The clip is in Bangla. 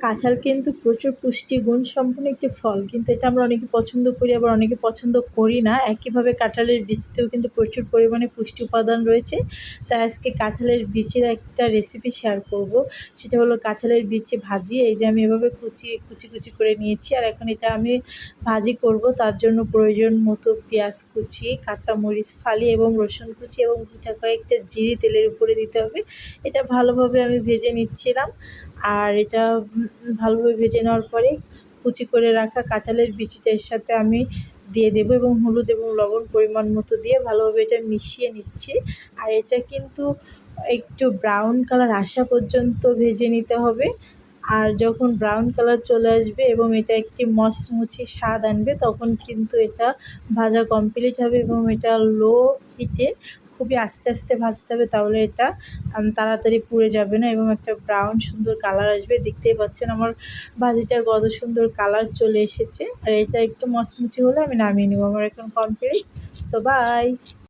কাঁঠাল কিন্তু প্রচুর পুষ্টিগুণ সম্পন্ন একটি ফল। কিন্তু এটা আমরা অনেকে পছন্দ করি, আবার অনেকে পছন্দ করি না। একইভাবে কাঁঠালের বীজতেও কিন্তু প্রচুর পরিমাণে পুষ্টি উপাদান রয়েছে। তাই আজকে কাঁঠালের বীজের একটা রেসিপি শেয়ার করব। সেটা হলো কাঁঠালের বিচি ভাজি। এই যে আমি এভাবে কুচি কুচি কুচি করে নিয়েছি। আর এখন এটা আমি ভাজি করব। তার জন্য প্রয়োজন মতো পেঁয়াজ কুচি, কাঁচামরিচ ফালি এবং রসুন কুচি এবং পিঠা কয়েকটা জিরে তেলের উপরে দিতে হবে। এটা ভালোভাবে আমি ভেজে নিচ্ছিলাম। আর এটা ভালোভাবে ভেজে নেওয়ার পরে কুচি করে রাখা কাঁঠালের বিচিটা এর সাথে আমি দিয়ে দেবো এবং হলুদ এবং লবণ পরিমাণ মতো দিয়ে ভালোভাবে এটা মিশিয়ে নিচ্ছি। আর এটা কিন্তু একটু ব্রাউন কালার আসা পর্যন্ত ভেজে নিতে হবে। আর যখন ব্রাউন কালার চলে আসবে এবং এটা একটি মচমুচি স্বাদ আনবে, তখন কিন্তু এটা ভাজা কমপ্লিট হবে এবং এটা লো হিটে খুবই আস্তে আস্তে ভাজতে হবে, তাহলে এটা তাড়াতাড়ি পুড়ে যাবে না এবং একটা ব্রাউন সুন্দর কালার আসবে। দেখতেই পাচ্ছেন আমার ভাজিটার কত সুন্দর কালার চলে এসেছে। আর এটা একটু মচমুচি হলে আমি নামিয়ে নেব। আমার এখন কমপ্লিট সো বাই